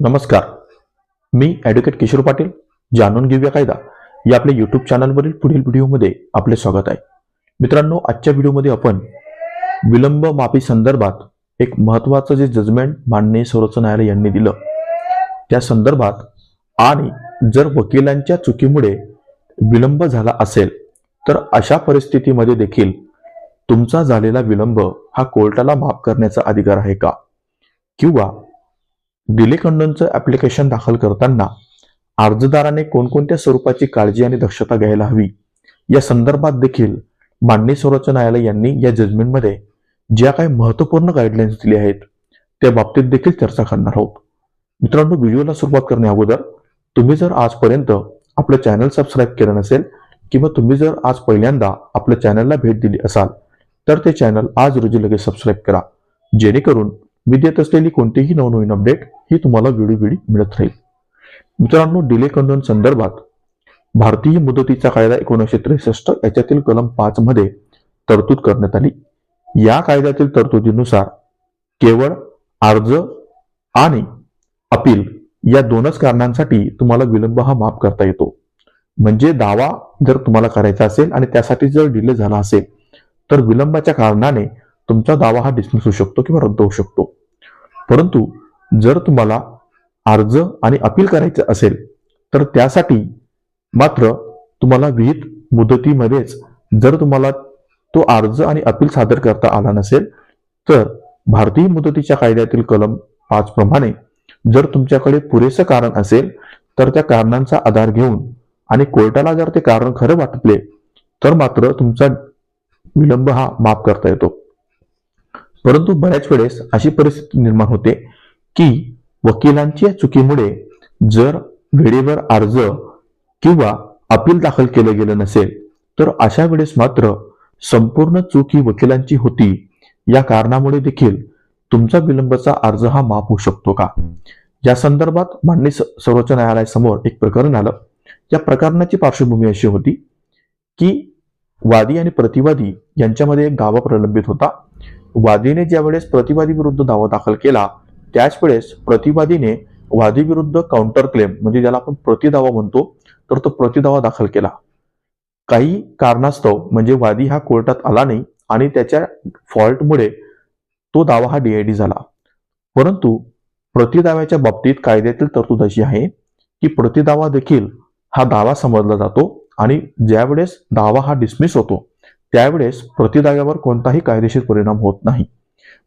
नमस्कार. मी ॲडव्होकेट किशोर पाटील जाणून घेऊया कायदा. या आपल्या यूट्यूब चॅनलवरील पुढील व्हिडिओमध्ये आपले स्वागत आहे. मित्रांनो आजच्या व्हिडिओमध्ये आपण विलंब माफी संदर्भात एक महत्त्वाचं जे जजमेंट माननीय सर्वोच्च न्यायालय यांनी दिलं त्या संदर्भात आणि जर वकिलांच्या चुकीमुळे विलंब झाला असेल तर अशा परिस्थितीमध्ये देखील तुमचा झालेला विलंब हा कोर्टाला माफ करण्याचा अधिकार आहे का? किंवा दिले कंडोनचं ऍप्लिकेशन दाखल करताना अर्जदाराने कोणकोणत्या स्वरूपाची काळजी आणि दक्षता घ्यायला हवी? या संदर्भात देखील माननीय सर्वोच्च न्यायालय यांनी या जजमेंटमध्ये ज्या काही महत्त्वपूर्ण गाईडलाईन्स दिल्या आहेत त्या बाबतीत देखील चर्चा करणार आहोत. मित्रांनो व्हिडिओला सुरुवात करण्या अगोदर तुम्ही जर आजपर्यंत आपलं चॅनल सबस्क्राईब केलं नसेल किंवा तुम्ही जर आज पहिल्यांदा आपल्या चॅनलला भेट दिली असाल तर ते चॅनल आज रोजी लगेच सबस्क्राईब करा. जेणेकरून मी देत असलेली कोणतीही नवनवीन अपडेट ही तुम्हाला वेळोवेळी मिळत राहील. मित्रांनो डिले कंडोन संदर्भात भारतीय मुदतीचा कायदा एकोणीसशे त्रेसष्ट याच्यातील कलम पाच मध्ये तरतूद करण्यात आली. या कायद्यातील तरतुदीनुसार केवळ अर्ज आणि अपील या दोनच कारणांसाठी तुम्हाला विलंब हा माफ करता येतो. म्हणजे दावा जर तुम्हाला करायचा असेल आणि त्यासाठी जर डिले झाला असेल तर विलंबाच्या कारणाने तुमचा दावा हा डिसमिस होऊ शकतो किंवा रद्द होऊ शकतो. परंतु जर तुम्हाला अर्ज आणि अपील करायचं असेल तर त्यासाठी मात्र तुम्हाला विहित मुदतीमध्येच जर तुम्हाला तो अर्ज आणि अपील सादर करता आला नसेल तर भारतीय मुदतीच्या कायद्यातील कलम पाच प्रमाणे जर तुमच्याकडे पुरेसं कारण असेल तर त्या कारणांचा आधार घेऊन आणि कोर्टाला जर ते कारण खरं वाटले तर मात्र तुमचा विलंब हा माफ करता येतो. परंतु बऱ्याच वेळेस अशी परिस्थिती निर्माण होते की वकिलांच्या चुकीमुळे जर वेळेवर अर्ज किंवा अपील दाखल केलं गेलं नसेल तर अशा वेळेस मात्र संपूर्ण चूक ही वकिलांची होती. या कारणामुळे देखील तुमचा विलंबचा अर्ज हा माफ होऊ शकतो का? या संदर्भात मांडणी सर्वोच्च न्यायालयासमोर एक प्रकरण आलं. या प्रकरणाची पार्श्वभूमी अशी होती की वादी आणि प्रतिवादी यांच्यामध्ये एक गावा प्रलंबित होता. वादीने ज्यावेळेस प्रतिवादी विरुद्ध दावा दाखल केला त्याच वेळेस प्रतिवादीने वादी विरुद्ध काउंटर क्लेम म्हणजे ज्याला आपण प्रतिदावा म्हणतो तर तो प्रतिदावा दाखल केला. काही कारणास्तव म्हणजे वादी हा कोर्टात आला नाही आणि त्याच्या फॉल्टमुळे तो दावा हा डीआयडी झाला. परंतु प्रतिदाव्याच्या बाबतीत कायद्यातील तरतूद अशी आहे की प्रतिदावा देखील हा दावा समजला जातो आणि ज्यावेळेस दावा हा डिसमिस होतो त्यावेळेस प्रतिदाव्यावर कोणताही कायदेशीर परिणाम होत नाही.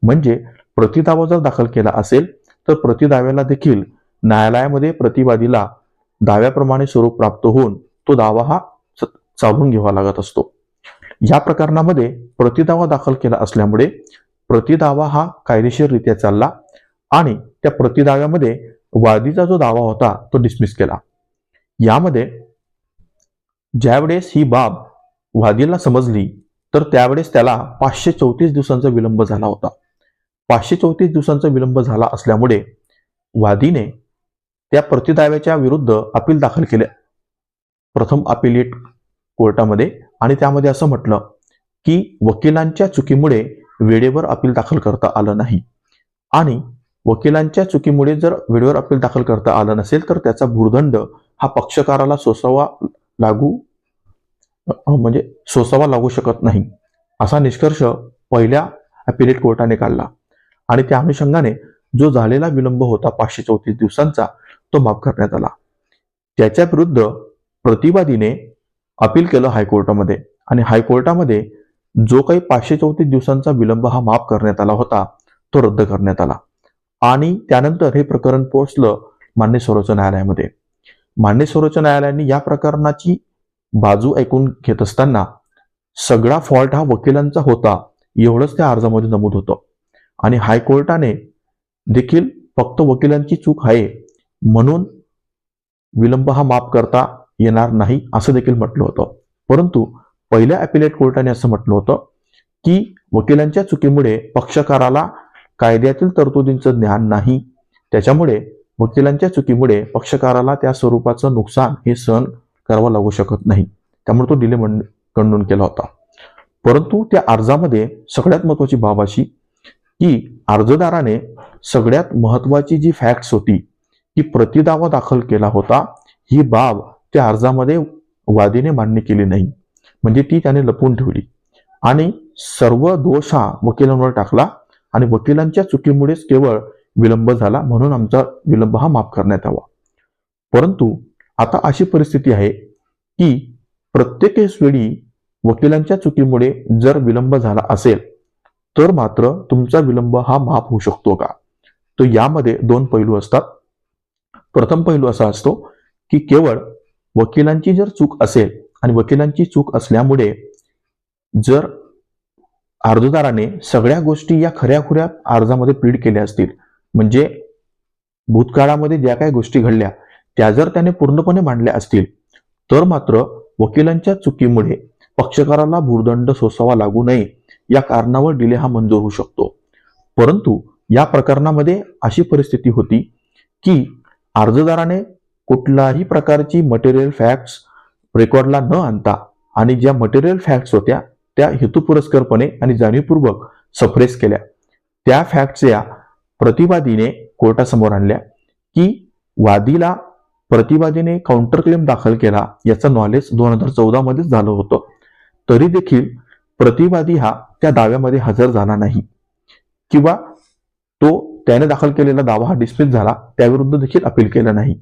म्हणजे प्रतिदावा जर दाखल केला असेल तर प्रतिदाव्याला देखील न्यायालयामध्ये प्रतिवादीला दाव्याप्रमाणे स्वरूप प्राप्त होऊन तो दावा हा चालून घ्यावा लागत असतो. या प्रकरणामध्ये प्रतिदावा दाखल केला असल्यामुळे प्रतिदावा हा कायदेशीररित्या चालला आणि त्या प्रतिदाव्यामध्ये वादीचा जो दावा होता तो डिसमिस केला. यामध्ये ज्यावेळेस ही बाब वादीला समजली तर त्यावेळेस त्याला पाचशे चौतीस दिवसांचा विलंब झाला होता. पाचशे चौतीस दिवसांचा विलंब झाला असल्यामुळे वादीने त्या प्रतिदाव्याच्या विरुद्ध अपील दाखल केले. प्रथम अपिलेट कोर्टामध्ये आणि त्यामध्ये असं म्हटलं की वकिलांच्या चुकीमुळे वेळेवर अपील दाखल करता आलं नाही. आणि वकिलांच्या चुकीमुळे जर वेळेवर अपील दाखल करता आलं नसेल तर त्याचा भूर्दंड हा पक्षकाराला सोसावा लागू म्हणजे सोसावा लागू शकत नाही. असा निष्कर्ष पहिल्या अपिलेट कोर्टाने काढला. आणि त्या अनुषंगाने जो झालेला विलंब होता पाचशे चौतीस दिवसांचा तो माफ करण्यात आला. त्याच्या विरुद्ध प्रतिवादीने अपील केलं हायकोर्टामध्ये. आणि हायकोर्टामध्ये जो काही पाचशे चौतीस दिवसांचा विलंब हा माफ करण्यात आला होता तो रद्द करण्यात आला. आणि त्यानंतर हे प्रकरण पोहोचलं मान्य सर्वोच्च न्यायालयामध्ये. मान्य सर्वोच्च न्यायालयाने या प्रकरणाची बाजू ऐकून घेत असताना सगळा फॉल्ट हा वकिलांचा होता एवढंच त्या अर्जामध्ये नमूद होतं. आणि हायकोर्टाने देखील फक्त वकिलांची चूक आहे म्हणून विलंब हा माफ करता येणार नाही असं देखील म्हटलं होतं. परंतु पहिल्या अपिलेट कोर्टाने असं म्हटलं होतं की वकिलांच्या चुकीमुळे पक्षकाराला कायद्यातील तरतुदींचं ज्ञान नाही. त्याच्यामुळे वकिलांच्या चुकीमुळे पक्षकाराला त्या स्वरूपाचं नुकसान हे सहन करावा लागू शकत नाही. त्यामुळे तो डिले कंडून केला होता. परंतु त्या अर्जामध्ये सगळ्यात महत्वाची बाब अशी की अर्जदाराने सगळ्यात महत्वाची जी फॅक्ट्स होती की प्रतिदावा दाखल केला होता ही बाब त्या अर्जामध्ये वादीने मान्य केली नाही. म्हणजे ती त्याने लपवून ठेवली. आणि सर्व दोष हा वकिलांवर टाकला आणि वकिलांच्या चुकीमुळेच केवळ विलंब झाला म्हणून आमचा विलंब हा माफ करण्यात यावा. परंतु आता अशी परिस्थिती आहे की प्रत्येक वेळी वकिलांच्या चुकीमुळे जर विलंब झाला असेल तर मात्र तुमचा विलंब हा माफ होऊ शकतो का? तर यामध्ये दोन पैलू असतात. प्रथम पैलू असा असतो की केवळ वकिलांची जर चूक असेल आणि वकिलांची चूक असल्यामुळे जर अर्जदाराने सगळ्या गोष्टी या खऱ्याखुऱ्या अर्जामध्ये प्लीड केल्या असतील म्हणजे भूतकाळामध्ये ज्या काही गोष्टी घडल्या त्या जर त्याने पूर्णपणे मांडल्या असतील तर मात्र वकिलांच्या चुकीमुळे पक्षकाराला भूर्दंड सोसावा लागू नये या कारणावर डिले हा मंजूर होऊ शकतो. परंतु या प्रकरणामध्ये अशी परिस्थिती होती की अर्जदाराने कुठलाही प्रकारची मटेरियल फॅक्ट्स रेकॉर्डला न आणता आणि ज्या मटेरियल फॅक्ट्स होत्या त्या हेतुपुरस्करपणे आणि जाणीवपूर्वक सप्रेस केल्या. त्या फॅक्ट्स या प्रतिवादीने कोर्टासमोर आणल्या की वादीला प्रतिवादीने काउंटर क्लेम दाखल केला. याचं नॉलेज दोन हजार चौदा मध्येच झालं होतं. तरी देखील प्रतिवादी हा त्या दाव्यामध्ये हजर झाला नाही. किंवा तो त्याने दाखल केलेला दावा हा डिस्मिस झाला. त्याविरुद्ध देखील अपील केलं नाही.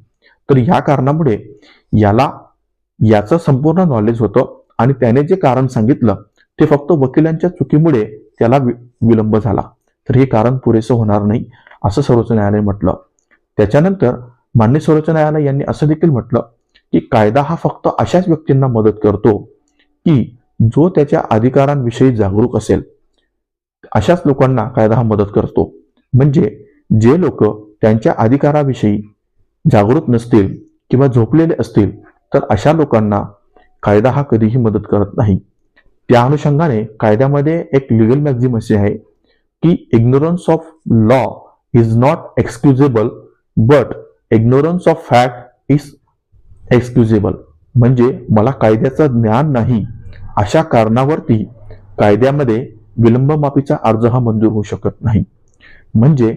तर ह्या कारणामुळे याला याचं संपूर्ण नॉलेज होतं आणि त्याने जे कारण सांगितलं ते फक्त वकिलांच्या चुकीमुळे त्याला वि- विलंब झाला. तर हे कारण पुरेसं होणार नाही असं सर्वोच्च न्यायालय म्हटलं. त्याच्यानंतर मान्य सर्वोच्च न्यायालय यांनी असं देखील म्हटलं की कायदा हा फक्त अशाच व्यक्तींना मदत करतो की जो त्याच्या अधिकारांविषयी जागरूक असेल. अशाच लोकांना कायदा हा मदत करतो. म्हणजे जे लोक त्यांच्या अधिकाराविषयी जागृत नसतील किंवा झोपलेले असतील तर अशा लोकांना कायदा हा कधीही मदत करत नाही. त्या अनुषंगाने कायद्यामध्ये एक लिगल मॅक्झिम अशी आहे की ignorance of law is not excusable but ignorance of fact is excusable म्हणजे मला कायद्याचं ज्ञान नाही. अशा कारणावरती कायद्यामध्ये विलंबमाफीचा अर्ज हा मंजूर होऊ शकत नाही. म्हणजे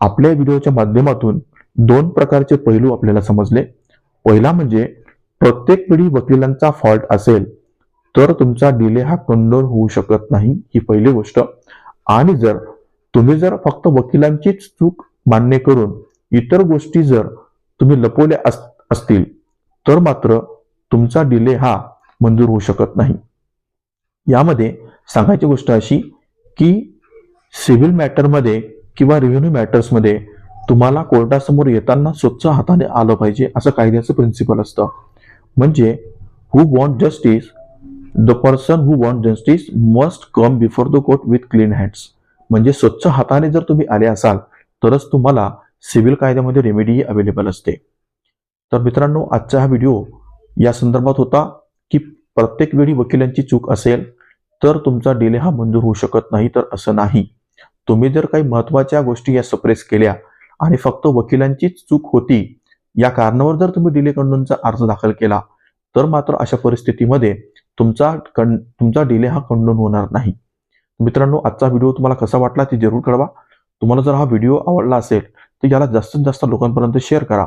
आपल्या व्हिडिओच्या माध्यमातून दोन प्रकारचे पैलू आपल्याला समजले. पहिला म्हणजे प्रत्येक वेळी वकिलांचा फॉल्ट असेल तर तुमचा डिले हा कंडोल होऊ शकत नाही ही पहिली गोष्ट. आणि जर तुम्ही जर फक्त वकिलांचीच चूक मान्य करून इतर गोष्टी जर तुम्ही लपवल्या अस- असतील तर मात्र तुमचा डिले हा मंजूर होऊ शकत नाही. यामध्ये सांगायची गोष्ट अशी की सिव्हिल मॅटरमध्ये किंवा रेव्हेन्यू मॅटर्समध्ये तुम्हाला कोर्टासमोर येताना स्वच्छ हाताने आलं पाहिजे असं कायद्याचं प्रिन्सिपल असतं. म्हणजे who want justice the person who want justice must come before the court with clean hands म्हणजे स्वच्छ हाताने जर तुम्ही आले असाल तरच तुम्हाला सिव्हिल कायद्यामध्ये रेमेडी अवेलेबल असते. तर मित्रांनो आजचा हा व्हिडिओ या संदर्भात होता की प्रत्येक वेळी वकिलांची चूक असेल तर तुमचा डिले हा मंजूर होऊ शकत नाही तर असं नाही. तुम्ही जर काही महत्त्वाच्या गोष्टी या सप्रेस केल्या आणि फक्त वकिलांचीच चूक होती या कारणावर जर तुम्ही डिले कंडोनचा अर्ज दाखल केला तर मात्र अशा परिस्थितीमध्ये तुमचा कं तुमचा डिले हा कंडोन होणार नाही. मित्रांनो आजचा व्हिडिओ तुम्हाला कसा वाटला ते जरूर कळवा. तुम्हाला जर हा व्हिडिओ आवडला असेल तर याला जास्तीत जास्त लोकांपर्यंत शेअर करा.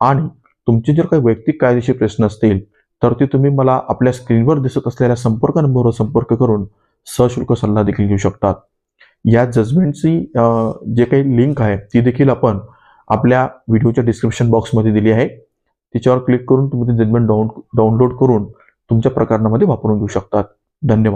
आणि तुमचे जर काही वैयक्तिक कायदेशीर प्रश्न असतील तर ते तुम्ही मला आपल्या स्क्रीनवर दिसत असलेल्या संपर्क नंबरवर संपर्क करून सशुल्क सल्ला देखील घेऊ शकतात. या जजमेंटची जे काही लिंक आहे ती देखील आपण आपल्या व्हिडिओच्या डिस्क्रिप्शन बॉक्समध्ये दिली आहे. तिच्यावर क्लिक करून तुम्ही ते जजमेंट डाऊन डाउनलोड करून तुमच्या प्रकरणामध्ये वापरून घेऊ शकतात. धन्यवाद.